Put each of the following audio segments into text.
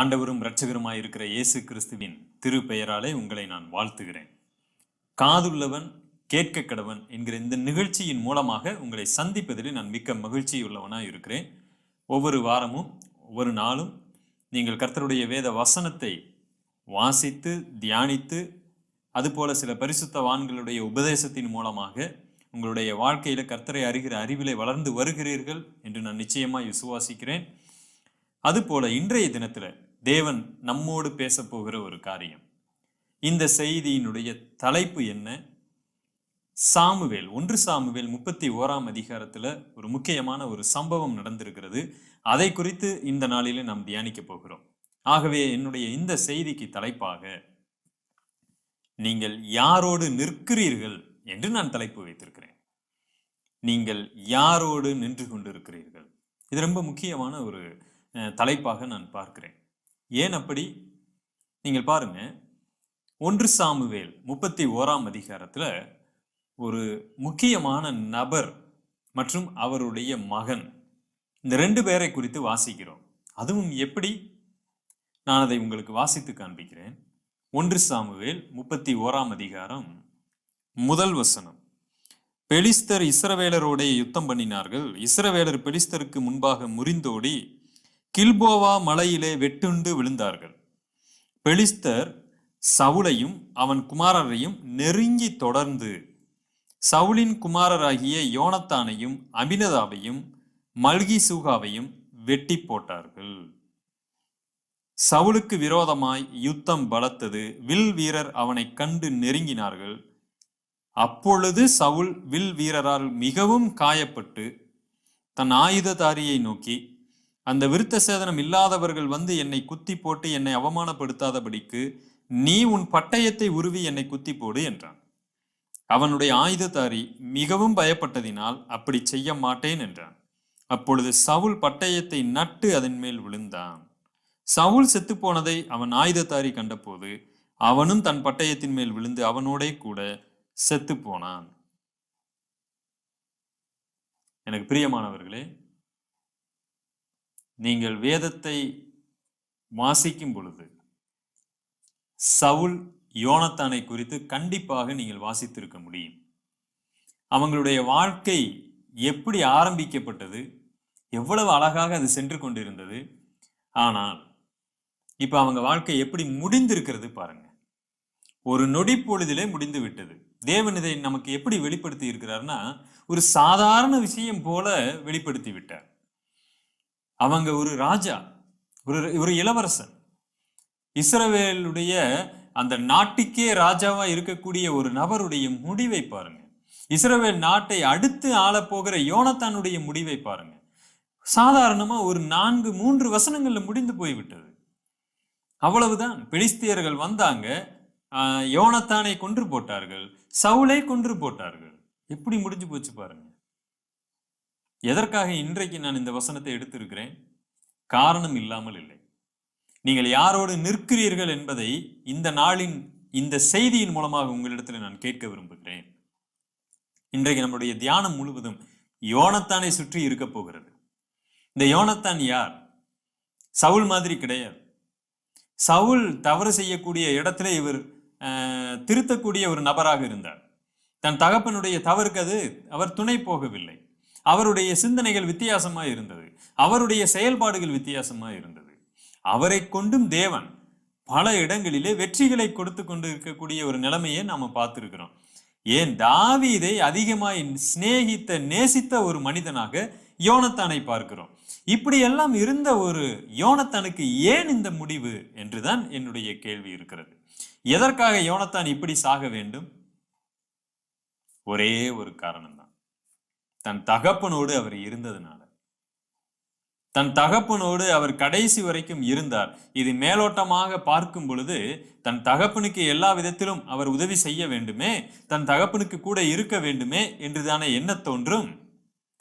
ஆண்டவரும் இரட்சகருமாயிருக்கிற இயேசு கிறிஸ்துவின் திரு பெயராலே உங்களை நான் வாழ்த்துகிறேன். காதுள்ளவன் கேட்க கடவன் என்கிற இந்த நிகழ்ச்சியின் மூலமாக உங்களை சந்திப்பதில் நான் மிக்க மகிழ்ச்சி இருக்கிறேன். ஒவ்வொரு வாரமும் ஒவ்வொரு நாளும் நீங்கள் கர்த்தருடைய வேத வசனத்தை வாசித்து தியானித்து அதுபோல சில பரிசுத்தவான்களுடைய உபதேசத்தின் மூலமாக உங்களுடைய வாழ்க்கையில் கர்த்தரை அறிகிற அறிவிலே வளர்ந்து வருகிறீர்கள் என்று நான் நிச்சயமாக விசுவாசிக்கிறேன். அதுபோல இன்றைய தினத்தில் தேவன் நம்மோடு பேசப்போகிற ஒரு காரியம். இந்த செய்தியினுடைய தலைப்பு என்ன? சாமுவேல் ஒன்று சாமுவேல் முப்பத்தி ஓராம் அதிகாரத்தில் ஒரு முக்கியமான ஒரு சம்பவம் நடந்திருக்கிறது. அதை குறித்து இந்த நாளிலே நாம் தியானிக்க போகிறோம். ஆகவே என்னுடைய இந்த செய்திக்கு தலைப்பாக நீங்கள் யாரோடு நிற்கிறீர்கள் என்று நான் தலைப்பு வைத்திருக்கிறேன். நீங்கள் யாரோடு நின்று கொண்டிருக்கிறீர்கள்? இது ரொம்ப முக்கியமான ஒரு தலைப்பாக நான் பார்க்கிறேன். ஏன் அப்படி? நீங்கள் பாருங்க. ஒன்று சாமுவேல் முப்பத்தி ஓராம் அதிகாரத்தில் ஒரு முக்கியமான நபர் மற்றும் அவருடைய மகன். இந்த ரெண்டு பேரை குறித்து வாசிக்கிறோம். அதுவும் எப்படி? நான் அதை உங்களுக்கு வாசித்து காண்பிக்கிறேன். ஒன்று சாமுவேல் முப்பத்தி ஓராம் அதிகாரம் முதல் வசனம். பெலிஸ்தர் இஸ்ரவேலரோடைய யுத்தம் பண்ணினார்கள். இஸ்ரவேலர் பெலிஸ்தருக்கு முன்பாக முறிந்தோடி கில்போவா மலையிலே வெட்டுண்டு விழுந்தார்கள். பெலிஸ்தர் சவுலையும் அவன் குமாரரையும் நெருங்கி தொடர்ந்து சவுலின் குமாரராகிய யோனத்தானையும் அபினதாவையும் மல்கி சூகாவையும் வெட்டி போட்டார்கள். சவுலுக்கு விரோதமாய் யுத்தம் பலத்தது. வில் வீரர் அவனை கண்டு நெருங்கினார்கள். அப்பொழுது சவுல் வில் வீரரால் மிகவும் காயப்பட்டு தன் ஆயுததாரியை நோக்கி அந்த விருத்த சேதனம் இல்லாதவர்கள் வந்து என்னை குத்தி போட்டு என்னை அவமானப்படுத்தாதபடிக்கு நீ உன் பட்டயத்தை உருவி என்னை குத்தி போடு என்றான். அவனுடைய ஆயுததாரி மிகவும் பயப்பட்டதினால் அப்படி செய்ய மாட்டேன் என்றான். அப்பொழுது சவுல் பட்டயத்தை நட்டு அதன் மேல் விழுந்தான். சவுல் செத்துப்போனதை அவன் ஆயுததாரி கண்டபோது அவனும் தன் பட்டயத்தின் மேல் விழுந்து அவனோடே கூட செத்து போனான். எனக்கு பிரியமானவர்களே நீங்கள் வேதத்தை வாசிக்கும் பொழுது சவுல் யோனத்தானை குறித்து கண்டிப்பாக நீங்கள் வாசித்திருக்க முடியும். அவங்களுடைய வாழ்க்கை எப்படி ஆரம்பிக்கப்பட்டது எவ்வளவு அழகாக அது சென்று கொண்டிருந்தது ஆனால் இப்போ அவங்க வாழ்க்கை எப்படி முடிந்திருக்கிறது பாருங்க. ஒரு நொடி பொழுதிலே முடிந்து விட்டது. தேவன் இதை நமக்கு எப்படி வெளிப்படுத்தி இருக்கிறார்னா ஒரு சாதாரண விஷயம் போல வெளிப்படுத்தி விட்டார். அவங்க ஒரு ராஜா ஒரு ஒரு இளவரசன் இஸ்ரவேலுடைய அந்த நாட்டுக்கே ராஜாவா இருக்கக்கூடிய ஒரு நபருடைய முடிவை பாருங்க. இஸ்ரவேல் நாட்டை அடுத்து ஆளப்போகிற யோனத்தானுடைய முடிவை பாருங்க. சாதாரணமா ஒரு நான்கு மூன்று வசனங்கள்ல முடிந்து போய்விட்டது. அவ்வளவுதான். பிலிஸ்தியர்கள் வந்தாங்க. யோனத்தானை கொன்று போட்டார்கள். சவுளை கொன்று போட்டார்கள். எப்படி முடிஞ்சு போச்சு பாருங்க. எதற்காக இன்றைக்கு நான் இந்த வசனத்தை எடுத்திருக்கிறேன்? காரணம் இல்லாமல் இல்லை. நீங்கள் யாரோடு நிற்கிறீர்கள் என்பதை இந்த நாளின் இந்த செய்தியின் மூலமாக உங்களிடத்தில் நான் கேட்க விரும்புகிறேன். இன்றைக்கு நம்முடைய தியானம் முழுவதும் யோனத்தானை சுற்றி இருக்க போகிறது. இந்த யோனத்தான் யார்? சவுல் மாதிரி கிடையாது. சவுல் தவறு செய்யக்கூடிய இடத்துல இவர் திருத்தக்கூடிய ஒரு நபராக இருந்தார். தன் தகப்பனுடைய தவறுக்கு அது அவர் துணை போகவில்லை. அவருடைய சிந்தனைகள் வித்தியாசமா இருந்தது. அவருடைய செயல்பாடுகள் வித்தியாசமா இருந்தது. அவரை கொண்டும் தேவன் பல இடங்களிலே வெற்றிகளை கொடுத்து கொண்டு இருக்கக்கூடிய ஒரு நிலைமையை நாம் பார்த்திருக்கிறோம். ஏன்? தாவீதை அதிகமாய் சிநேகித்த நேசித்த ஒரு மனிதனாக யோனத்தானை பார்க்கிறோம். இப்படி எல்லாம் இருந்த ஒரு யோனத்தானுக்கு ஏன் இந்த முடிவு என்றுதான் என்னுடைய கேள்வி இருக்கிறது. எதற்காக யோனத்தான் இப்படி சாக வேண்டும்? ஒரே ஒரு காரணம்தான். தான் தன் தகப்பனோடு அவர் இருந்ததுனால. தன் தகப்பனோடு அவர் கடைசி வரைக்கும் இருந்தார். இது மேலோட்டமாக பார்க்கும் பொழுது தன் தகப்பனுக்கு எல்லா விதத்திலும் அவர் உதவி செய்ய வேண்டுமே தன் தகப்பனுக்கு கூட இருக்க வேண்டுமே என்றுதானே என்ன தோன்றும்?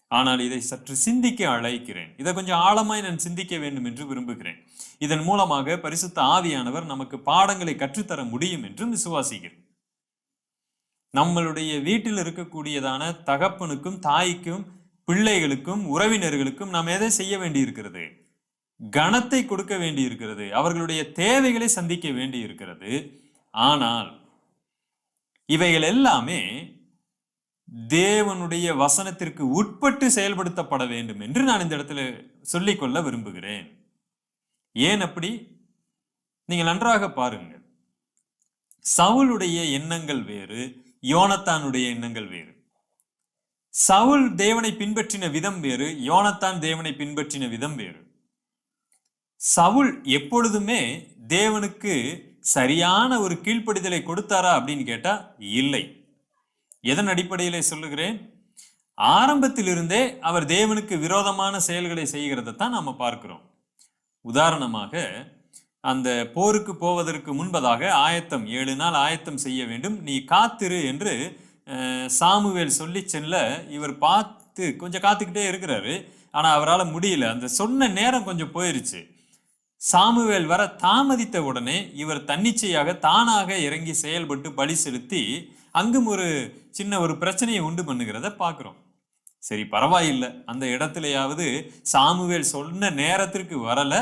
ஆனால் இதை சற்று சிந்திக்க அழைக்கிறேன். இதை கொஞ்சம் ஆழமாய் நான் சிந்திக்க வேண்டும் என்று விரும்புகிறேன். இதன் மூலமாக பரிசுத்த ஆவியானவர் நமக்கு பாடங்களை கற்றுத்தர முடியும் என்றும் விசுவாசிக்கிறேன். நம்மளுடைய வீட்டில் இருக்கக்கூடியதான தகப்பனுக்கும் தாய்க்கும் பிள்ளைகளுக்கும் உறவினர்களுக்கும் நாம் எதை செய்ய வேண்டியிருக்கிறது? கனத்தை கொடுக்க வேண்டி இருக்கிறது அவர்களுடைய தேவைகளை சந்திக்க வேண்டி இருக்கிறது ஆனால் இவைகள் எல்லாமே தேவனுடைய வசனத்திற்கு உட்பட்டு செயல்படுத்தப்பட வேண்டும் என்று நான் இந்த இடத்துல சொல்லிக்கொள்ள விரும்புகிறேன். ஏன் அப்படி? நீங்கள் நன்றாக பாருங்கள். சவுளுடைய எண்ணங்கள் வேறு யோனத்தானுடைய எண்ணங்கள் வேறு. சவுல் தேவனை பின்பற்றின விதம் வேறு யோனத்தான் தேவனை பின்பற்றின விதம் வேறு. சவுல் எப்பொழுதுமே தேவனுக்கு சரியான ஒரு கீழ்ப்படிதலை கொடுத்தாரா அப்படின்னு கேட்டா இல்லை. எதன் அடிப்படையில் சொல்லுகிறேன்? ஆரம்பத்திலிருந்தே அவர் தேவனுக்கு விரோதமான செயல்களை செய்கிறதை தான் நாம பார்க்கிறோம். உதாரணமாக அந்த போருக்கு போவதற்கு முன்பதாக ஆயத்தம் ஏழு நாள் ஆயத்தம் செய்ய வேண்டும். நீ காத்திரு என்று சாமுவேல் சொல்லி செல்ல இவர் பார்த்து கொஞ்சம் காத்துக்கிட்டே இருக்கிறாரு. ஆனால் அவரால் முடியல. அந்த சொன்ன நேரம் கொஞ்சம் போயிருச்சு. சாமுவேல் வர தாமதித்த உடனே இவர் தன்னிச்சையாக தானாக இறங்கி செயல்பட்டு பலி செலுத்தி அங்கும் ஒரு சின்ன ஒரு பிரச்சனையை உண்டு பண்ணுகிறத பார்க்குறோம். சரி பரவாயில்லை. அந்த இடத்துலையாவது சாமுவேல் சொன்ன நேரத்திற்கு வரலை.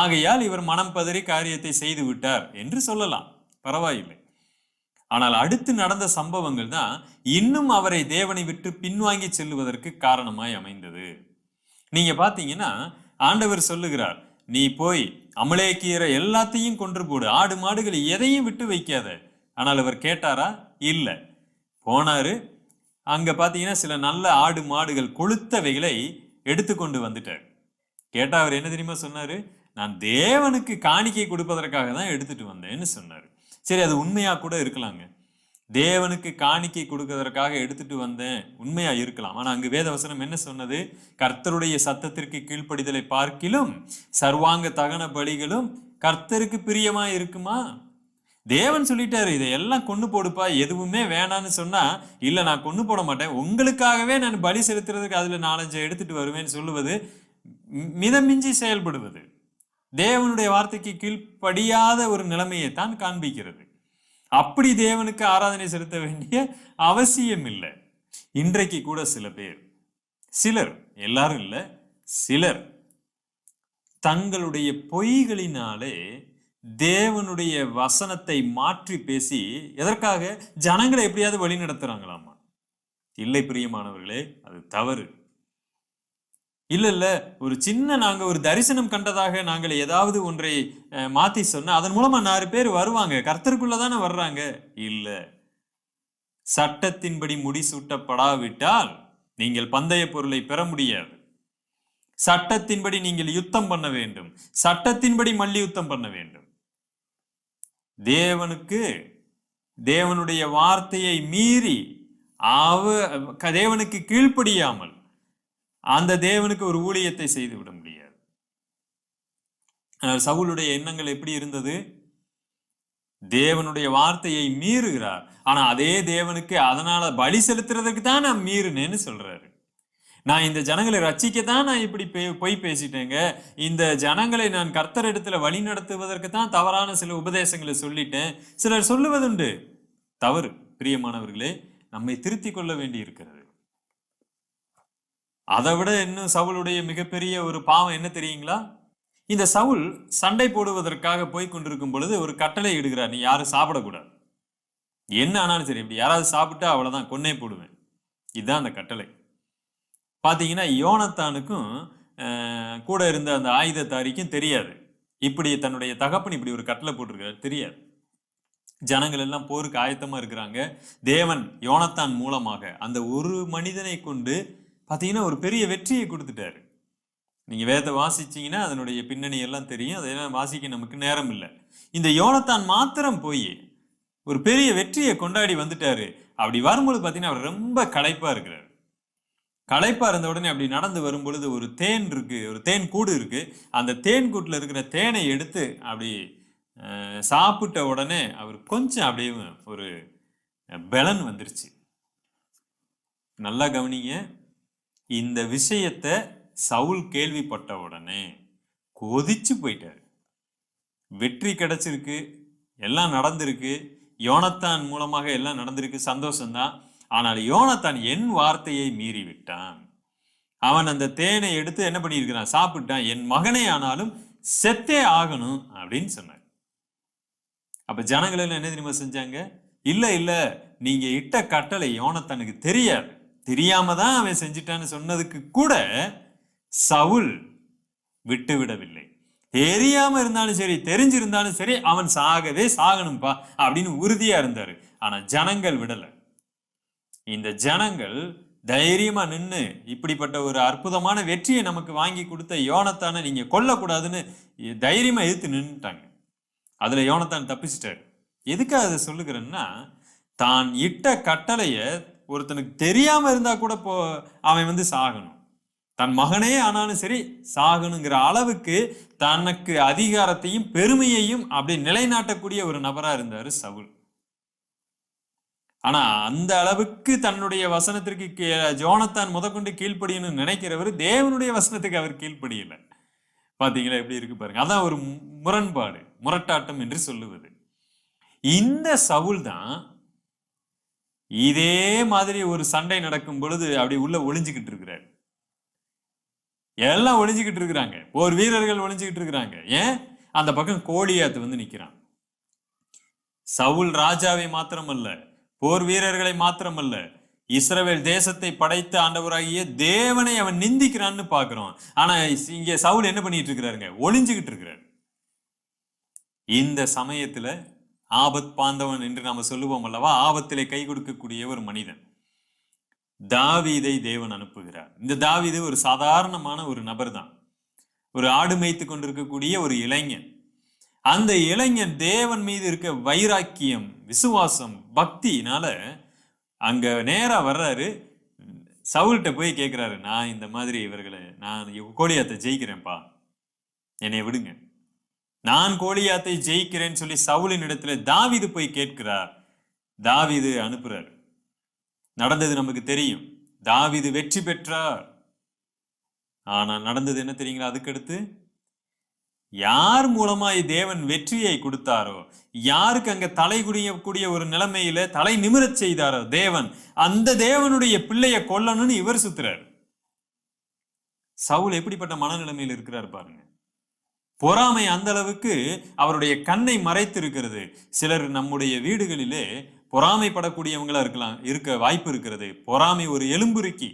ஆகையால் இவர் மனம் பதறி காரியத்தை செய்து விட்டார் என்று சொல்லலாம். பரவாயில்லை. ஆனால் அடுத்து நடந்த சம்பவங்கள் தான் இன்னும் அவரை தேவனை விட்டு பின்வாங்கி செல்லுவதற்கு காரணமாய் அமைந்தது. நீங்க பாத்தீங்கன்னா ஆண்டவர் சொல்லுகிறார் நீ போய் அமலேக்கியரை எல்லாத்தையும் கொன்று போடு. ஆடு மாடுகள் எதையும் விட்டு வைக்காத. ஆனால் அவர் கேட்டாரா? இல்லை. போனாரு. அங்க பாத்தீங்கன்னா சில நல்ல ஆடு மாடுகள் கொளுத்தவைகளை எடுத்துக்கொண்டு வந்துட்டார். கேட்டா அவர் என்ன தெரியுமா சொன்னாரு? நான் தேவனுக்கு காணிக்கை கொடுப்பதற்காக தான் எடுத்துட்டு வந்தேன்னு சொன்னார். சரி அது உண்மையாக கூட இருக்கலாங்க. தேவனுக்கு காணிக்கை கொடுக்கறதற்காக எடுத்துட்டு வந்தேன். உண்மையா இருக்கலாம். ஆனால் அங்கு வேதவசனம் என்ன சொன்னது? கர்த்தருடைய சத்தத்திற்கு கீழ்ப்படிதலை பார்க்கிலும் சர்வாங்க தகன பலிகளும் கர்த்தருக்கு பிரியமா இருக்குமா? தேவன் சொல்லிட்டாரு இதையெல்லாம் கொண்டு போடுப்பா. எதுவுமே வேணான்னு சொன்னா இல்ல நான் கொண்டு போட மாட்டேன். உங்களுக்காகவே நான் பலி செலுத்துறதுக்கு அதுல நாலஞ்சு எடுத்துட்டு வருவேன்னு சொல்லுவது மிதமிஞ்சி செயல்படுவது. தேவனுடைய வார்த்தைக்கு கீழ்ப்படியாத ஒரு நிலைமையை தான் காண்பிக்கிறது. அப்படி தேவனுக்கு ஆராதனை செலுத்த வேண்டிய அவசியம் இல்லை. இன்றைக்கு கூட சில பேர் சிலர் எல்லாரும் இல்லை சிலர் தங்களுடைய பொய்களினாலே தேவனுடைய வசனத்தை மாற்றி பேசி எதற்காக? ஜனங்களை எப்படியாவது வழி நடத்துறாங்களாமா இல்லை பிரியமானவர்களே அது தவறு. இல்ல இல்ல. ஒரு சின்ன நாங்க ஒரு தரிசனம் கண்டதாக நாங்கள் ஏதாவது ஒன்றை மாற்றி மாத்தி அதன் மூலமா நாலு பேர் வருவாங்க. கர்த்தருக்குள்ள தானே வர்றாங்க. இல்ல. சட்டத்தின்படி முடிசூட்டப்படாவிட்டால் நீங்கள் பந்தய பொருளை பெற முடியாது. சட்டத்தின்படி நீங்கள் யுத்தம் பண்ண வேண்டும். சட்டத்தின்படி மல்யுத்தம் பண்ண வேண்டும். தேவனுக்கு தேவனுடைய வார்த்தையை மீறி அவ தேவனுக்கு கீழ்ப்படியாமல் அந்த தேவனுக்கு ஒரு ஊழியத்தை செய்து விட முடியாது. சவுளுடைய எண்ணங்கள் எப்படி இருந்தது? தேவனுடைய வார்த்தையை மீறுகிறார். ஆனா அதே தேவனுக்கு அதனால பலி செலுத்துறதுக்கு தான் நான் மீறினேன்னு சொல்றாரு. நான் இந்த ஜனங்களை ரட்சிக்கத்தான் நான் இப்படி போய் பேசிட்டேங்க. இந்த ஜனங்களை நான் கர்த்தர் இடத்துல வழி நடத்துவதற்கு தான் தவறான சில உபதேசங்களை சொல்லிட்டேன். சிலர் சொல்லுவதுண்டு. தவறு. பிரியமானவர்களே நம்மை திருத்திக் கொள்ள வேண்டி இருக்கிறது அதை விட இன்னும் சவுளுடைய மிகப்பெரிய ஒரு பாவம் என்ன தெரியுங்களா? இந்த சவுல் சண்டை போடுவதற்காக போய் கொண்டிருக்கும் பொழுது ஒரு கட்டளை இடுகிறார் நீ யாரும் சாப்பிடக்கூடாது. என்ன ஆனாலும் சரி இப்படி யாராவது சாப்பிட்டா அவ்வளோதான் கொன்னே போடுவேன். இதுதான் அந்த கட்டளை. பார்த்தீங்கன்னா யோனத்தானுக்கும் கூட இருந்த அந்த ஆயுதத்தாரிக்கும் தெரியாது. இப்படி தன்னுடைய தகப்பன் இப்படி ஒரு கட்டளை போட்டிருக்காரு தெரியாது. ஜனங்கள் எல்லாம் போருக்கு ஆயத்தமாக இருக்கிறாங்க. தேவன் யோனத்தான் மூலமாக அந்த ஒரு மனிதனை கொண்டு பார்த்தீங்கன்னா ஒரு பெரிய வெற்றியை கொடுத்துட்டாரு. நீங்கள் வேதத்தை வாசிச்சீங்கன்னா அதனுடைய பின்னணி எல்லாம் தெரியும் அதெல்லாம் வாசிக்க நமக்கு நேரம் இல்லை. இந்த யோனத்தான் மாத்திரம் போய் ஒரு பெரிய வெற்றியை கொண்டாடி வந்துட்டாரு. அப்படி வரும்பொழுது பார்த்தீங்கன்னா அவர் ரொம்ப களைப்பாக இருக்கிறார். களைப்பாக இருந்த உடனே அப்படி நடந்து வரும் பொழுது ஒரு தேன் இருக்குது ஒரு தேன் கூடு இருக்குது அந்த தேன் கூட்டில் இருக்கிற தேனை எடுத்து அப்படி சாப்பிட்ட உடனே அவர் கொஞ்சம் அப்படியே ஒரு பலன் வந்துருச்சு. நல்லா கவனிங்க. இந்த விஷயத்தை சவுல் கேள்விப்பட்ட உடனே கொதிச்சு போயிட்டாரு. வெற்றி கிடைச்சிருக்கு எல்லாம் நடந்திருக்கு யோனத்தான் மூலமாக எல்லாம் நடந்திருக்கு சந்தோஷம்தான். ஆனால் யோனத்தான் என் வார்த்தையை மீறி விட்டான் அவன் அந்த தேனை எடுத்து என்ன பண்ணியிருக்கிறான்? சாப்பிட்டான். என் மகனே ஆனாலும் செத்தே ஆகணும் அப்படின்னு சொன்னார். அப்ப ஜனங்கள் எல்லாம் என்ன தெரியுமா செஞ்சாங்க? இல்ல இல்ல நீங்க இட்ட கட்டளை யோனத்தனுக்கு தெரியாது. தெரியாம தான் அவன் செஞ்சிட்டான்னு சொன்னதுக்கு கூட சவுல் விட்டு விடவில்லை. தெரியாம இருந்தாலும் சரி தெரிஞ்சிருந்தாலும் சரி அவன் சாகவே சாகணும்பா அப்படின்னு உறுதியா இருந்தாரு. ஆனா ஜனங்கள் விடல. இந்த ஜனங்கள் தைரியமா நின்று இப்படிப்பட்ட ஒரு அற்புதமான வெற்றியை நமக்கு வாங்கி கொடுத்த யோனத்தானை நீங்க கொல்லக்கூடாதுன்னு தைரியமா எதிர்த்து நின்றுட்டாங்க அதுல யோனத்தான் தப்பிச்சிட்டாரு. எதுக்காக அதை சொல்லுகிறேன்னா தான் இட்ட கட்டளையை ஒருத்தனுக்கு தெரியாம இருந்தா கூட போ அவன் வந்து சாகணும். தன் மகனே ஆனாலும் சரி சாகணுங்கிற அளவுக்கு தனக்கு அதிகாரத்தையும் பெருமையையும் அப்படி நிலைநாட்டக்கூடிய ஒரு நபரா இருந்தாரு சவுல். ஆனா அந்த அளவுக்கு தன்னுடைய வசனத்திற்கு கீ- ஜோனத்தான் முதற்கொண்டு கீழ்ப்படியணும்னு நினைக்கிறவர் தேவனுடைய வசனத்துக்கு அவர் கீழ்ப்படியல. பாத்தீங்களா? எப்படி இருக்கு பாருங்க. அதான் ஒரு முரண்பாடு முரட்டாட்டம் என்று சொல்லுவது. இந்த சவுல் தான் இதே மாதிரி ஒரு சண்டை நடக்கும் பொழுது அப்படி உள்ள ஒளிஞ்சுக்கிட்டு இருக்கிறார். எல்லாம் ஒளிஞ்சுக்கிட்டு இருக்கிறாங்க. போர் வீரர்கள் ஒளிஞ்சுக்கிட்டு இருக்கிறாங்க. ஏன்? அந்த பக்கம் கோழியாத்து வந்து நிக்கிறான். சவுல் ராஜாவை மாத்திரமல்ல போர் வீரர்களை மாத்திரமல்ல இஸ்ரவேல் தேசத்தை படைத்த ஆண்டவராகிய தேவனை அவன் நிந்திக்கிறான்னு பார்க்கிறோம். ஆனா இங்க சவுல் என்ன பண்ணிட்டு இருக்கிறாருங்க? ஒளிஞ்சுக்கிட்டு இருக்கிறார். இந்த சமயத்துல ஆபத் பாந்தவன் என்று நாம் சொல்லுவோம் அல்லவா? ஆபத்திலே கை கொடுக்கக்கூடிய ஒரு மனிதன். தாவீதை தேவன் அனுப்புகிறார். இந்த தாவீது ஒரு சாதாரணமான ஒரு நபர் தான் ஒரு ஆடு மேய்த்து கொண்டிருக்கக்கூடிய ஒரு இளைஞன். அந்த இளைஞன் தேவன் மீது இருக்க வைராக்கியம் விசுவாசம் பக்தினால அங்க நேரா வர்றாரு. சவுல்கிட்ட போய் கேட்குறாரு நான் இந்த மாதிரி இவர்களை நான் கோலியாத்தை ஜெயிக்கிறேன்ப்பா. என்னை விடுங்க. நான் கோலியாத்தை ஜெயிக்கிறேன்னு சொல்லி சவுலின் இடத்துல தாவீது போய் கேட்கிறார். தாவிது அனுப்புறார். நடந்தது நமக்கு தெரியும். தாவிது வெற்றி பெற்றார். ஆனா நடந்தது என்ன தெரியுங்களா அதுக்கடுத்து? யார் மூலமாய் தேவன் வெற்றியை கொடுத்தாரோ யாருக்கு அங்க தலை குடியக்கூடிய ஒரு நிலைமையில தலை நிமிரச் செய்தாரோ தேவன் அந்த தேவனுடைய பிள்ளைய கொல்லணும்னு இவர் சுத்துறார். சவுல் எப்படிப்பட்ட மனநிலைமையில் இருக்கிறார் பாருங்க. பொறாமை அந்த அளவுக்கு அவருடைய கண்ணை மறைத்து இருக்கிறது சிலர் நம்முடைய வீடுகளிலே பொறாமைப்படக்கூடியவங்களா இருக்கலாம் இருக்க வாய்ப்பு இருக்கிறது. பொறாமை ஒரு எலும்புருக்கி.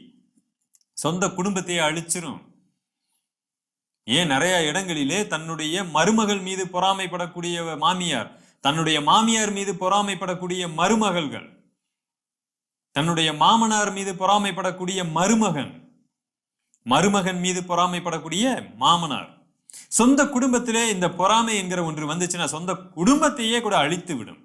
சொந்த குடும்பத்தையே அழிச்சிரும். ஏன்? நிறைய இடங்களிலே தன்னுடைய மருமகள் மீது பொறாமைப்படக்கூடிய மாமியார் தன்னுடைய மாமியார் மீது பொறாமைப்படக்கூடிய மருமகள்கள் தன்னுடைய மாமனார் மீது பொறாமைப்படக்கூடிய மருமகன் மருமகன் மீது பொறாமைப்படக்கூடிய மாமனார். சொந்த குடும்பத்திலே இந்த பொறாமை என்கிற ஒன்று வந்துச்சுன்னா சொந்த குடும்பத்தையே கூட அழித்து விடும்.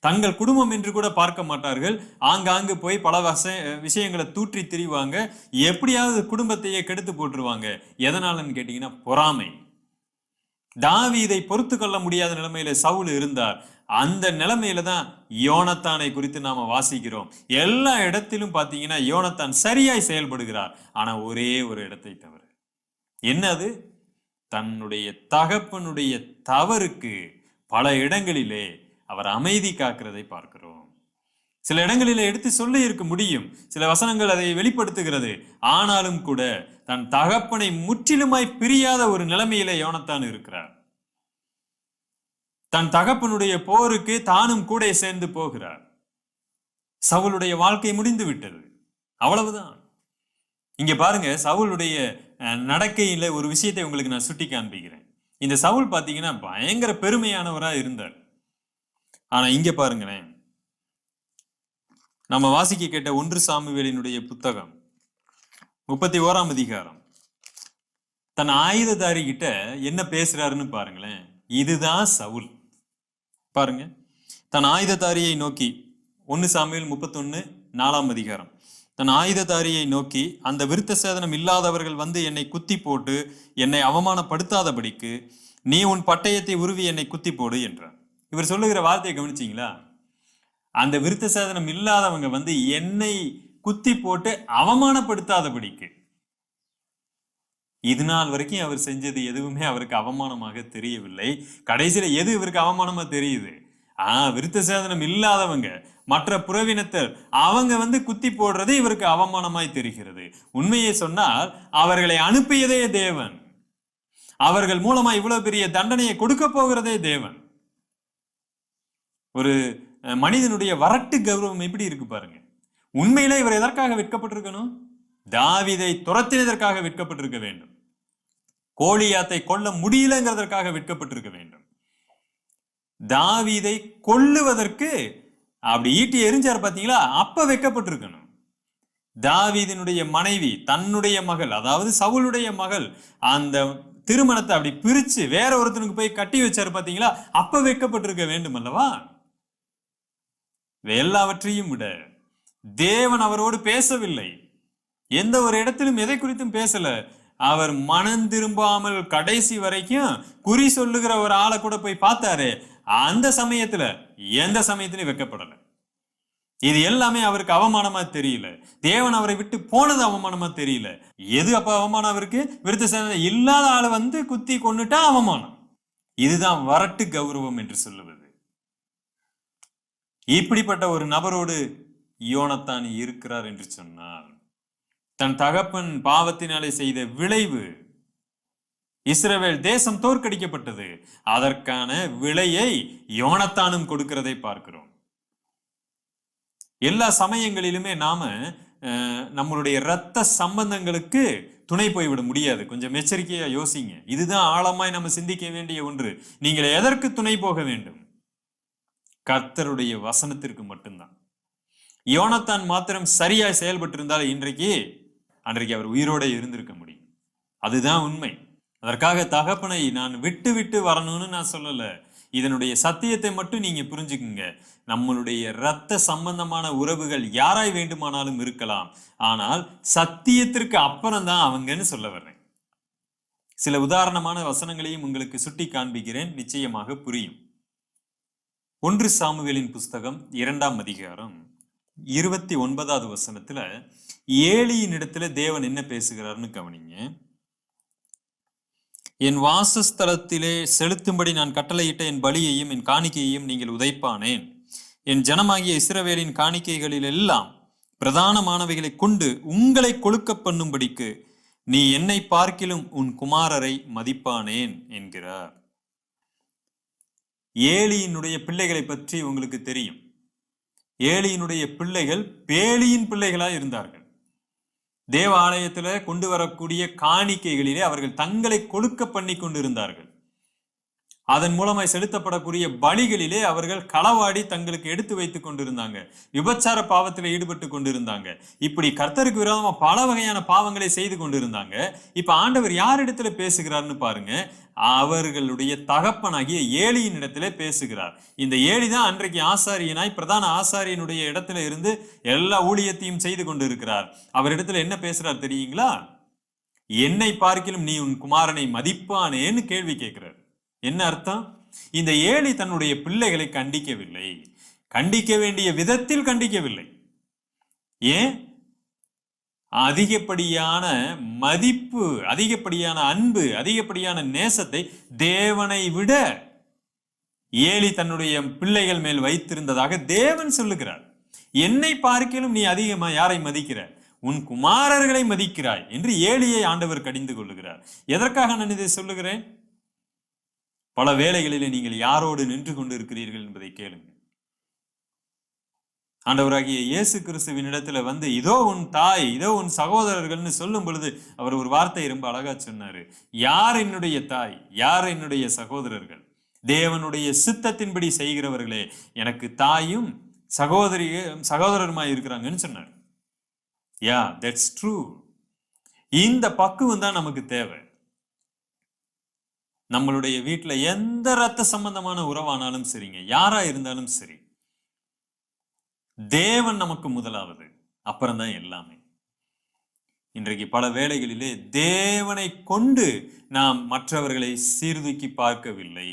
தங்கள் குடும்பம் என்று கூட பார்க்க மாட்டார்கள். ஆங்காங்கு போய் பல வச விஷயங்களை தூற்றி திரிவாங்க. எப்படியாவது குடும்பத்தையே கெடுத்து போட்டுருவாங்க. எதனாலன்னு கேட்டிங்கன்னா பொறாமை. தாவீதை பொறுத்து கொள்ள முடியாத நிலைமையில சவுல் இருந்தார். அந்த நிலைமையில தான் யோனத்தானை குறித்து நாம வாசிக்கிறோம். எல்லா இடத்திலும் பார்த்தீங்கன்னா யோனத்தான் சரியாய் செயல்படுகிறார். ஆனா ஒரே ஒரு இடத்தை தவிர என்னது? தன்னுடைய தகப்பனுடைய தவறுக்கு பல இடங்களிலே அவர் அமைதி காக்கிறதை பார்க்கிறோம். சில இடங்களில் எடுத்து சொல்லி இருக்க முடியும். சில வசனங்கள் அதை வெளிப்படுத்துகிறது. ஆனாலும் கூட தன் தகப்பனை முற்றிலுமாய் பிரியாத ஒரு நிலைமையில யோனத்தான் இருக்கிறார். தன் தகப்பனுடைய போருக்கு தானும் கூட சேர்ந்து போகிறார். சவுளுடைய வாழ்க்கை முடிந்து விட்டது. அவ்வளவுதான். இங்க பாருங்க சவுளுடைய நடக்கையில் ஒரு விஷயத்தை உங்களுக்கு நான் சுட்டி காண்பிக்கிறேன். இந்த சவுல் பார்த்தீங்கன்னா பயங்கர பெருமையானவராக இருந்தார். ஆனால் இங்கே பாருங்களேன். நம்ம வாசிக்க கேட்ட ஒன்று சாமுவேலினுடைய புத்தகம் முப்பத்தி ஓராம் அதிகாரம். தன் ஆயுததாரி கிட்ட என்ன பேசுறாருன்னு பாருங்களேன். இதுதான் சவுல். பாருங்க. தன் ஆயுததாரியை நோக்கி ஒன்று சாமுவேல் முப்பத்தொன்னு நாலாம் அதிகாரம். தன் ஆயுததாரியை நோக்கி அந்த விருத்த சேதனம் இல்லாதவர்கள் வந்து என்னை குத்தி போட்டு என்னை அவமானப்படுத்தாதபடிக்கு நீ உன் பட்டயத்தை உருவி என்னை குத்தி போடு என்றான். இவர் சொல்லுகிற வார்த்தையை கவனிச்சீங்களா? அந்த விருத்த சேதனம் இல்லாதவங்க வந்து என்னை குத்தி போட்டு அவமானப்படுத்தாதபடிக்கு. இது நாள் வரைக்கும் அவர் செஞ்சது எதுவுமே அவருக்கு அவமானமாக தெரியவில்லை. கடைசியில் எது இவருக்கு அவமானமாக தெரியுது? ஆஹ் விருத்த சேதனம் இல்லாதவங்க. மற்ற புறவினத்தர் அவங்க வந்து குத்தி போடுறது இவருக்கு அவமானமாய் தெரிகிறது. உண்மையை சொன்னால் அவர்களை அனுப்பியதே தேவன். அவர்கள் மூலமா இவ்வளவு பெரிய தண்டனையை கொடுக்க போகிறதே தேவன். ஒரு மனிதனுடைய வரட்டு கௌரவம் எப்படி இருக்கு பாருங்க. உண்மையிலே இவர் எதற்காக விற்கப்பட்டிருக்கணும்? தாவிதை துரத்தினதற்காக விற்கப்பட்டிருக்க வேண்டும். கோழியாத்தை கொல்ல முடியலங்கிறதற்காக விற்கப்பட்டிருக்க வேண்டும். தாவீதை கொல்லுவதற்கு அப்படி ஈட்டி எரிஞ்சார் பார்த்தீங்களா அப்ப வைக்கப்பட்டிருக்கணும். தாவீதினுடைய மனைவி தன்னுடைய மகள் அதாவது சவுளுடைய மகள் அந்த திருமணத்தை அப்படி பிரிச்சு வேற ஒருத்தனுக்கு போய் கட்டி வச்சாரு பார்த்தீங்களா அப்ப வைக்கப்பட்டிருக்க வேண்டும் அல்லவா? எல்லாவற்றையும் விட தேவன் அவரோடு பேசவில்லை. எந்த ஒரு இடத்திலும் எதை குறித்தும் பேசல. அவர் மனம் திரும்பாமல் கடைசி வரைக்கும் குறி சொல்லுகிற ஒரு ஆளை கூட போய் பார்த்தாரு. அந்த சமயத்துல எந்த சமயத்திலையும் வெக்கப்படல இது எல்லாமே அவருக்கு அவமானமா தெரியல. தேவன் அவரை விட்டு போனது அவமானமா தெரியல. எது அப்ப அவமானம் அவருக்கு விருத்த சேதனை இல்லாத ஆளை வந்து குத்தி கொன்னுட்டா அவமானம். இதுதான் வரட்டு கௌரவம் என்று சொல்லுவது. இப்படிப்பட்ட ஒரு நபரோடு யோனத்தான் இருக்கிறார் என்று சொன்னார் தன் தகப்பன் பாவத்தினாலே செய்த விளைவு இஸ்ரவேல் தேசம் தோற்கடிக்கப்பட்டது. அதற்கான விலையை யோனத்தானும் கொடுக்கிறதை பார்க்கிறோம். எல்லா சமயங்களிலுமே நாம நம்மளுடைய இரத்த சம்பந்தங்களுக்கு துணை போய்விட முடியாது. கொஞ்சம் எச்சரிக்கையா யோசிங்க. இதுதான் ஆழமாய் நம்ம சிந்திக்க வேண்டிய ஒன்று. நீங்கள் எதற்கு துணை போக வேண்டும்? கர்த்தருடைய வசனத்திற்கு மட்டும்தான். யோனத்தான் மாத்திரம் சரியாய் செயல்பட்டிருந்தால் இன்றைக்கு அன்றைக்கு அவர் உயிரோட இருந்திருக்க முடியும். அதுதான் உண்மை. அதற்காக தகப்பனை நான் விட்டு விட்டு வரணும்னு நான் சொல்லலை. இதனுடைய சத்தியத்தை மட்டும் நீங்க புரிஞ்சுக்குங்க. நம்மளுடைய இரத்த சம்பந்தமான உறவுகள் யாராய் வேண்டுமானாலும் இருக்கலாம். ஆனால் சத்தியத்திற்கு அப்புறம் தான் அவங்கன்னு சொல்ல வர்றேன். சில உதாரணமான வசனங்களையும் உங்களுக்கு சுட்டி காண்பிக்கிறேன். நிச்சயமாக புரியும். ஒன்று சாமுவேலின் புஸ்தகம் இரண்டாம் அதிகாரம் இருபத்தி ஒன்பதாவது வசனத்துல ஏழியின் இடத்துல தேவன் என்ன பேசுகிறாருன்னு கவனிங்க. என் வாசஸ்தலத்திலே செலுத்தும்படி நான் கட்டளையிட்ட என் பலியையும் என் காணிக்கையையும் நீங்கள் உதைப்பானேன் என் ஜனமாகிய இஸ்ரவேலின் காணிக்கைகளில் எல்லாம் பிரதானமானவைகளை கொண்டு உங்களை கொழுக்க பண்ணும்படிக்கு நீ என்னை பார்க்கிலும் உன் குமாரரை மதிப்பானேன் என்கிறார். ஏலியினுடைய பிள்ளைகளை பற்றி உங்களுக்கு தெரியும். ஏலியினுடைய பிள்ளைகள் பேலியின் பிள்ளைகளாய் இருந்தார்கள். தேவாலயத்தில் கொண்டு வரக்கூடிய காணிக்கைகளிலே அவர்கள் தங்களை கொழுக்க பண்ணி கொண்டிருந்தார்கள் அதன் மூலமாய் செலுத்தப்படக்கூடிய பலிகளிலே அவர்கள் களவாடி தங்களுக்கு எடுத்து வைத்துக் கொண்டிருந்தாங்க. விபச்சார பாவத்தில் ஈடுபட்டு கொண்டிருந்தாங்க. இப்படி கர்த்தருக்கு விரோதமா பல வகையான பாவங்களை செய்து கொண்டிருந்தாங்க. இப்ப ஆண்டவர் யாரிடத்துல பேசுகிறார்னு பாருங்க. அவர்களுடைய தகப்பனாகிய ஏலியின் இடத்திலே பேசுகிறார். இந்த ஏலி தான் அன்றைக்கு ஆசாரியனாய் பிரதான ஆசாரியனுடைய இடத்துல இருந்து எல்லா ஊழியத்தையும் செய்து கொண்டிருக்கிறார். அவரிடத்துல என்ன பேசுறார் தெரியுங்களா? என்னை பார்க்கிலும் நீ உன் குமாரனை மதிப்பானேன்னு கேள்வி கேட்கிறார். என்ன அர்த்தம்? இந்த ஏழி தன்னுடைய பிள்ளைகளை கண்டிக்கவில்லை. கண்டிக்க வேண்டிய விதத்தில் கண்டிக்கவில்லை. ஏன்? அதிகப்படியான மதிப்பு அதிகப்படியான அன்பு அதிகப்படியான நேசத்தை தேவனை விட ஏலி தன்னுடைய பிள்ளைகள் மேல் வைத்திருந்ததாக தேவன் சொல்லுகிறார். என்னை பார்க்கிலும் நீ அதிகமா யாரை மதிக்கிற? உன் குமாரர்களை மதிக்கிறாய் என்று ஏலியை ஆண்டவர் கடிந்து கொள்ளுகிறார். எதற்காக நான் இதை சொல்லுகிறேன்? பல வேளைகளிலே நீங்கள் யாரோடு நின்று கொண்டு இருக்கிறீர்கள் என்பதை கேளுங்க ஆண்டவராகிய இயேசு கிறிஸ்துவின் இடத்துல வந்து இதோ உன் தாய் இதோ உன் சகோதரர்கள்னு சொல்லும் பொழுது அவர் ஒரு வார்த்தை ரொம்ப அழகா சொன்னாரு. யார் என்னுடைய தாய் யார் என்னுடைய சகோதரர்கள்? தேவனுடைய சித்தத்தின்படி செய்கிறவர்களே எனக்கு தாயும் சகோதரி சகோதரருமாய் இருக்கிறாங்கன்னு சொன்னார். யா தட்ஸ் ட்ரூ இந்த பக்குவம் தான் நமக்கு தேவை. நம்மளுடைய வீட்டுல எந்த ரத்த சம்பந்தமான உறவானாலும் சரிங்க. யாரா இருந்தாலும் சரி. தேவன் நமக்கு முதலாவது. அப்புறம்தான் எல்லாமே. இன்றைக்கு பல வேளைகளிலே தேவனை கொண்டு நாம் மற்றவர்களை சீர்தூக்கி பார்க்கவில்லை.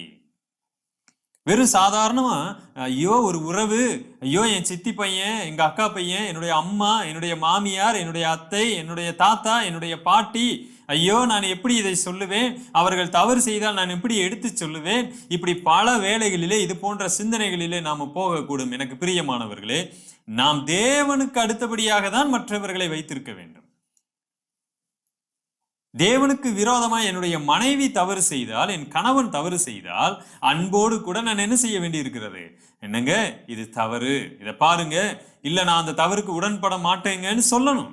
வெறும் சாதாரணமா ஐயோ ஒரு உறவு. ஐயோ என் சித்தி பையன் எங்க அக்கா பையன் என்னுடைய அம்மா என்னுடைய மாமியார் என்னுடைய அத்தை என்னுடைய தாத்தா என்னுடைய பாட்டி ஐயோ நான் எப்படி இதை சொல்லுவேன்? அவர்கள் தவறு செய்தால் நான் எப்படி எடுத்து சொல்லுவேன்? இப்படி பல வேலைகளிலே இது போன்ற சிந்தனைகளிலே நாம் போகக்கூடும். எனக்கு பிரியமானவர்களே நாம் தேவனுக்கு அடுத்தபடியாக தான் மற்றவர்களை வைத்திருக்க வேண்டும். தேவனுக்கு விரோதமாக என்னுடைய மனைவி தவறு செய்தால் என் கணவன் தவறு செய்தால் அன்போடு கூட நான் என்ன செய்ய வேண்டி இருக்கிறது என்னங்க? இது தவறு. இதை பாருங்க. இல்லை நான் அந்த தவறுக்கு உடன்பட மாட்டேங்கன்னு சொல்லணும்.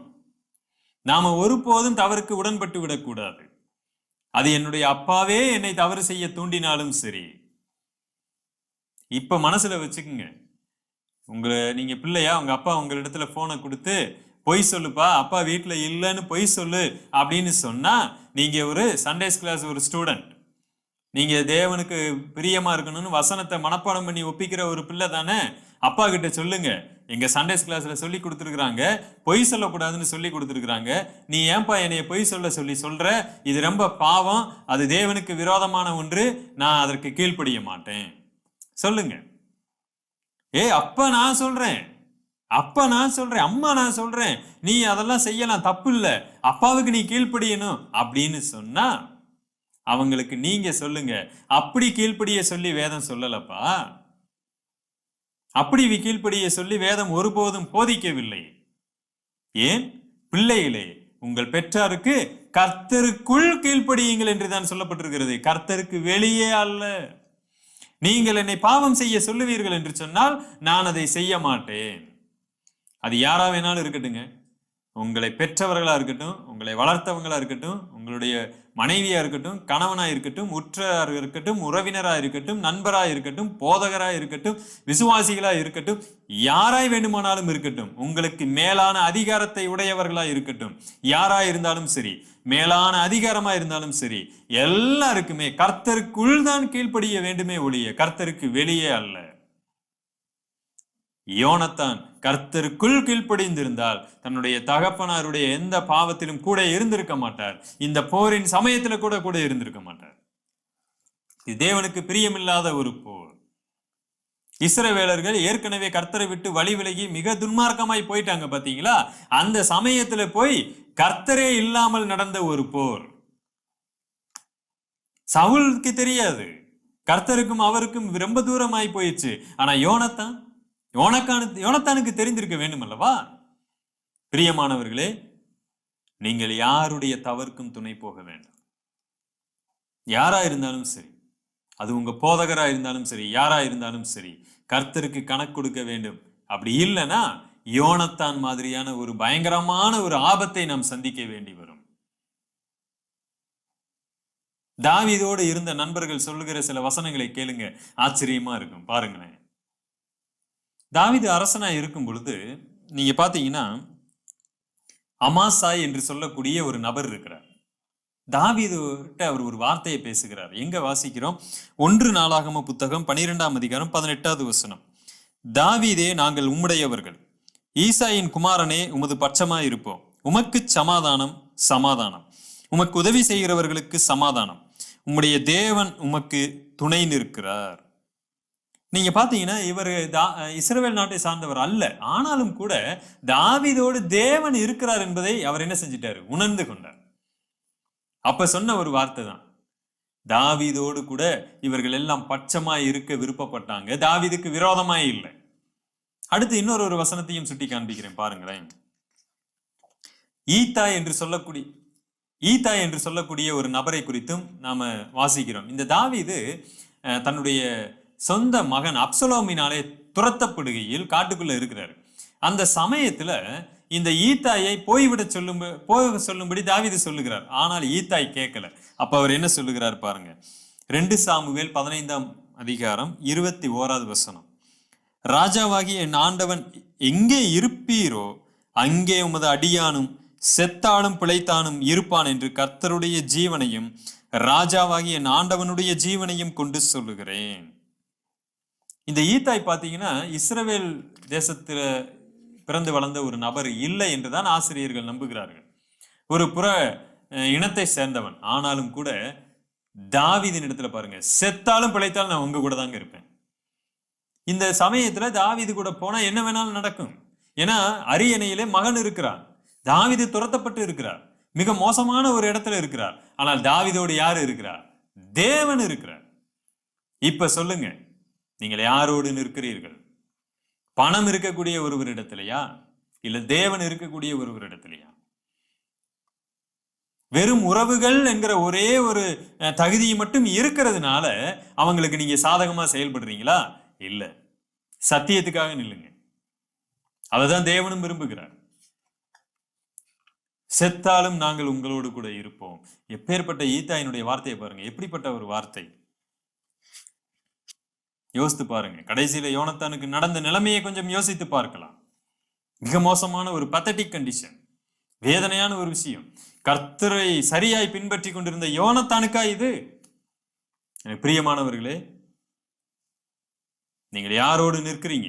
நாம ஒருபோதும் தவறுக்கு உடன்பட்டு விடக்கூடாது. அது என்னுடைய அப்பாவே என்னை தவறு செய்ய தூண்டினாலும் சரி. இப்ப மனசுல வச்சுக்குங்க. உங்களை நீங்க பிள்ளையா உங்க அப்பா உங்களிடத்துல போனை கொடுத்து பொய் சொல்லுப்பா அப்பா வீட்டில் இல்லைன்னு பொய் சொல்லு அப்படின்னு சொன்னா நீங்க ஒரு சண்டேஸ் கிளாஸ் ஒரு ஸ்டூடெண்ட் நீங்க தேவனுக்கு பிரியமா இருக்கணும்னு வசனத்தை மனப்பாடம் பண்ணி ஒப்பிக்கிற ஒரு பிள்ளை தானே? அப்பா கிட்ட சொல்லுங்க எங்க சண்டேஸ் கிளாஸ்ல சொல்லி கொடுத்துருக்குறாங்க. பொய் சொல்லக்கூடாதுன்னு சொல்லி கொடுத்துருக்குறாங்க. நீ ஏன்பா என்னைய பொய் சொல்ல சொல்லி சொல்ற? இது ரொம்ப பாவம். அது தேவனுக்கு விரோதமான ஒன்று. நான் அதற்கு கீழ்ப்படிய மாட்டேன். சொல்லுங்க. ஏ அப்பா நான் சொல்றேன். அப்பா நான் சொல்றேன். அம்மா நான் சொல்றேன். நீ அதெல்லாம் செய்யலாம். தப்பு இல்லை. அப்பாவுக்கு நீ கீழ்ப்படியணும் அப்படின்னு சொன்னா அவங்களுக்கு நீங்க சொல்லுங்க. அப்படி கீழ்ப்படிய சொல்லி வேதம் சொல்லலப்பா. அப்படி வி- சொல்லி வேதம் ஒருபோதும் போதிக்கவில்லை. ஏன்? பிள்ளைகளே உங்கள் பெற்றாருக்கு கர்த்தருக்குள் கீழ்ப்படியுங்கள் என்றுதான் சொல்லப்பட்டிருக்கிறது. கர்த்தருக்கு வெளியே அல்ல. நீங்கள் என்னை பாவம் செய்ய சொல்லுவீர்கள் என்று சொன்னால் நான் அதை செய்ய மாட்டேன். அது யாரா வேணாலும் இருக்கட்டுங்க உங்களை பெற்றவர்களாக இருக்கட்டும் உங்களை வளர்த்தவங்களாக இருக்கட்டும் உங்களுடைய மனைவியாக இருக்கட்டும் கணவனாக இருக்கட்டும் உற்றார் இருக்கட்டும் உறவினராக இருக்கட்டும் நண்பராக இருக்கட்டும் போதகராக இருக்கட்டும் விசுவாசிகளாக இருக்கட்டும் யாராய் வேண்டுமானாலும் இருக்கட்டும் உங்களுக்கு மேலான அதிகாரத்தை உடையவர்களாக இருக்கட்டும் யாராக இருந்தாலும் சரி மேலான அதிகாரமா இருந்தாலும் சரி எல்லாருக்குமே கர்த்தருக்குள் தான் கீழ்ப்படிய வேண்டுமே ஒழிய கர்த்தருக்கு வெளியே அல்ல. யோனத்தான் கர்த்தருக்குள் கீழ்ப்படிந்திருந்தால் தன்னுடைய தகப்பனாருடைய எந்த பாவத்திலும் கூட இருந்திருக்க மாட்டார். இந்த போரின் சமயத்துல கூட கூட இருந்திருக்க மாட்டார். இது தேவனுக்கு பிரியமில்லாத ஒரு போர். இஸ்ரவேலர்கள் ஏற்கனவே கர்த்தரை விட்டு வழி விலகி மிக துன்மார்க்கமாய் போயிட்டாங்க பாத்தீங்களா? அந்த சமயத்துல போய் கர்த்தரே இல்லாமல் நடந்த ஒரு போர். சவுலுக்கு தெரியாது. கர்த்தருக்கும் அவருக்கும் ரொம்ப தூரமாய் போயிடுச்சு. ஆனா யோனத்தான் யோனக்கான யோனத்தானுக்கு தெரிந்திருக்க வேண்டும் அல்லவா பிரியமானவர்களே நீங்கள் யாருடைய தவறுக்கும் துணை போக வேண்டாம். யாரா இருந்தாலும் சரி அது உங்க போதகரா இருந்தாலும் சரி யாரா இருந்தாலும் சரி கர்த்தருக்கு கணக்கு கொடுக்க வேண்டும். அப்படி இல்லைன்னா யோனத்தான் மாதிரியான ஒரு பயங்கரமான ஒரு ஆபத்தை நாம் சந்திக்க வேண்டி வரும். தாவிதோடு இருந்த நண்பர்கள் சொல்லுகிற சில வசனங்களை கேளுங்க. ஆச்சரியமா இருக்கும். பாருங்களேன். தாவீது அரசனா இருக்கும் பொழுது நீங்க பாத்தீங்கன்னா அமாசா என்று சொல்லக்கூடிய ஒரு நபர் இருக்கிறார். தாவீதுகிட்ட அவர் ஒரு வார்த்தையை பேசுகிறார். எங்க வாசிக்கிறோம்? ஒன்று நாளாகம புத்தகம் பனிரெண்டாம் அதிகாரம் பதினெட்டாவது வசனம். தாவீதே நாங்கள் உம்முடையவர்கள். ஈசாயின் குமாரனே உமது பட்சமாக இருப்போம். உமக்கு சமாதானம் சமாதானம். உமக்கு உதவி செய்கிறவர்களுக்கு சமாதானம். உம்முடைய தேவன் உமக்கு துணை நிற்கிறார். நீங்க பாத்தீங்கன்னா இவர் இஸ்ரவேல் நாட்டை சார்ந்தவர் அல்ல. ஆனாலும் கூட தாவிதோடு தேவன் இருக்கிறார் என்பதை அவர் என்ன செஞ்சிட்டாரு? உணர்ந்து கொண்டார். அப்ப சொன்ன ஒரு வார்த்தை தான். தாவிதோடு கூட இவர்கள் எல்லாம் பட்சமாய் இருக்க விருப்பப்பட்டாங்க. தாவீதுக்கு விரோதமாய் இல்லை. அடுத்து இன்னொரு ஒரு வசனத்தையும் சுட்டி காண்பிக்கிறேன். பாருங்களேன். ஈத்தா என்று சொல்லக்கூடிய ஈத்தா என்று சொல்லக்கூடிய ஒரு நபரை குறித்தும் நாம வாசிக்கிறோம். இந்த தாவிது அஹ், தன்னுடைய சொந்த மகன் அப்சலோமினாலே துரத்தப்படுகையில் காட்டுக்குள்ளே இருக்கிறார். அந்த சமயத்தில் இந்த ஈத்தாயை போய்விட சொல்லும் போய் சொல்லும்படி தாவிது சொல்லுகிறார். ஆனால் ஈத்தாய் கேட்கல. அப்போ அவர் என்ன சொல்லுகிறார் பாருங்க. ரெண்டு சாமுவேல் பதினைந்தாம் அதிகாரம் இருபத்தி ஓராவது வசனம். ராஜாவாகிய என் ஆண்டவன் எங்கே இருப்பீரோ அங்கே உமது அடியானும் செத்தாலும் பிழைத்தானும் இருப்பான் என்று கர்த்தருடைய ஜீவனையும் ராஜாவாகிய என் ஆண்டவனுடைய ஜீவனையும் கொண்டு சொல்லுகிறேன். இந்த ஈத்தாய் பார்த்தீங்கன்னா இஸ்ரவேல் தேசத்தில் பிறந்து வளர்ந்த ஒரு நபர் இல்லை என்று தான் ஆசிரியர்கள் நம்புகிறார்கள். ஒரு புற இனத்தை சேர்ந்தவன். ஆனாலும் கூட தாவீதின் இடத்துல பாருங்க செத்தாலும் பிழைத்தாலும் நான் உங்க கூட தாங்க இருப்பேன். இந்த சமயத்துல தாவிது கூட போனா என்ன வேணாலும் நடக்கும். ஏன்னா அரியணையிலே மகன் இருக்கிறான். தாவீது துரத்தப்பட்டு இருக்கிறார். மிக மோசமான ஒரு இடத்துல இருக்கிறார். ஆனால் தாவீதோடு யார் இருக்கிறார்? தேவன் இருக்கிறார். இப்ப சொல்லுங்க நீங்கள் யாரோடு நிற்கிறீர்கள்? பணம் இருக்கக்கூடிய ஒருவரிடத்திலையா? இல்ல தேவன் இருக்கக்கூடிய ஒருவரிடத்திலையா? வெறும் உறவுகள் என்கிற ஒரே ஒரு தகுதி மட்டும் இருக்கிறதுனால அவங்களுக்கு நீங்க சாதகமா செயல்படுறீங்களா? இல்ல. சத்தியத்துக்காக நில்லுங்க. அதைதான் தேவனும் விரும்புகிறார். செத்தாலும் நாங்கள் உங்களோடு கூட இருப்போம். எப்பேற்பட்ட ஈத்தாயினுடைய வார்த்தையை பாருங்க. எப்படிப்பட்ட ஒரு வார்த்தை? யோசித்து பாருங்க. கடைசியில யோனத்தானுக்கு நடந்த நிலைமையை கொஞ்சம் யோசித்து பார்க்கலாம். மிக மோசமான ஒரு பத்தட்டிக் கண்டிஷன் வேதனையான ஒரு விஷயம். கர்த்தரை சரியாய் பின்பற்றி கொண்டிருந்த யோனத்தானுக்கா இது? எனக்கு பிரியமானவர்களே நீங்கள் யாரோடு நிற்கிறீங்க?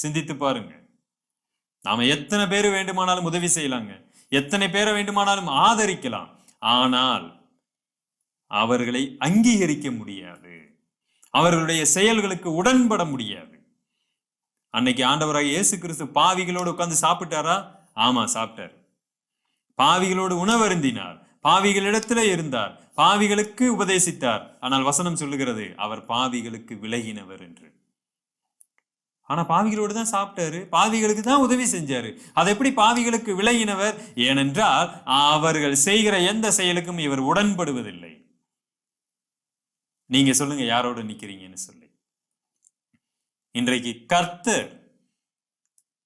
சிந்தித்து பாருங்க. நாம எத்தனை பேர் வேண்டுமானாலும் உதவி செய்யலாங்க. எத்தனை பேரை வேண்டுமானாலும் ஆதரிக்கலாம். ஆனால் அவர்களை அங்கீகரிக்க முடியாது. அவர்களுடைய செயல்களுக்கு உடன்பட முடியாது. அன்னைக்கு ஆண்டவராக இயேசு கிறிஸ்து பாவிகளோடு உட்கார்ந்து சாப்பிட்டாரா? ஆமா சாப்பிட்டார். பாவிகளோடு உணவருந்தினார். பாவிகளிடத்துல இருந்தார். பாவிகளுக்கு உபதேசித்தார். ஆனால் வசனம் சொல்லுகிறது அவர் பாவிகளுக்கு விலகினவர் என்று. ஆனா பாவிகளோடு தான் சாப்பிட்டாரு. பாவிகளுக்கு தான் உதவி செஞ்சாரு. அது எப்படி பாவிகளுக்கு விலகினவர்? ஏனென்றால் அவர்கள் செய்கிற எந்த செயலுக்கும் இவர் உடன்படுவதில்லை. நீங்க சொல்லுங்க யாரோட நிக்கிறீங்கன்னு சொல்லி. இன்றைக்கு கர்த்தர்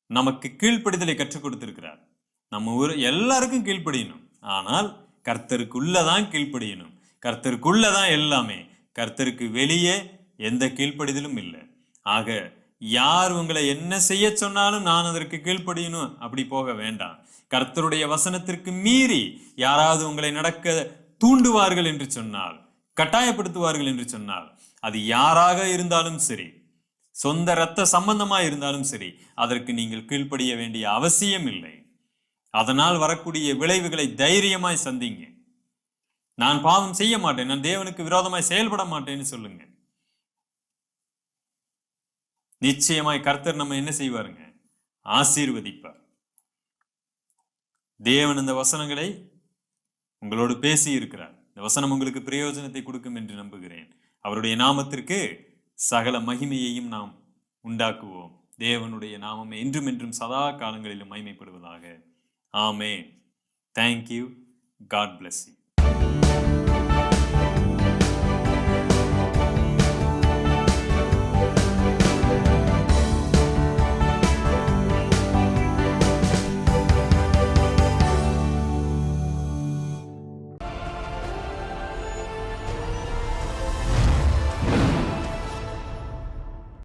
நமக்கு கீழ்ப்படிதலை கற்றுக் கொடுத்திருக்கிறார். நம்ம ஊர் எல்லாருக்கும் கீழ்ப்படியணும். ஆனால் கர்த்தருக்குள்ளதான் கீழ்ப்படியணும். கர்த்தருக்குள்ளதான் எல்லாமே. கர்த்தருக்கு வெளியே எந்த கீழ்ப்படிதலும் இல்லை. ஆக யார் உங்களை என்ன செய்ய சொன்னாலும் நான் அதற்கு கீழ்ப்படியணும். அப்படி போக வேண்டாம். கர்த்தருடைய வசனத்திற்கு மீறி யாராவது உங்களை நடக்க தூண்டுவார்கள் என்று சொன்னால் கட்டாயப்படுத்துவார்கள் என்று சொன்னால் அது யாராக இருந்தாலும் சரி சொந்த இரத்த சம்பந்தமா இருந்தாலும் சரி அதற்கு நீங்கள் கீழ்ப்படிய வேண்டிய அவசியம் இல்லை. அதனால் வரக்கூடிய விளைவுகளை தைரியமாய் சந்திங்க. நான் பாவம் செய்ய மாட்டேன் நான் தேவனுக்கு விரோதமாய் செயல்பட மாட்டேன்னு சொல்லுங்க. நிச்சயமாய் கர்த்தர் நம்ம என்ன செய்வாருங்க? ஆசீர்வதிப்பார். தேவன் இந்த வசனங்களை உங்களோடு பேசி இருக்கிறார் இந்த வசனம் உங்களுக்கு பிரயோஜனத்தை கொடுக்கும் என்று நம்புகிறேன். அவருடைய நாமத்திற்கு சகல மகிமையையும் நாம் உண்டாக்குவோம். தேவனுடைய நாமமே என்றும் என்றும் சதா காலங்களிலும் மகிமைப்படுவதாக. ஆமே தேங்க்யூ காட் பிளஸ் யூ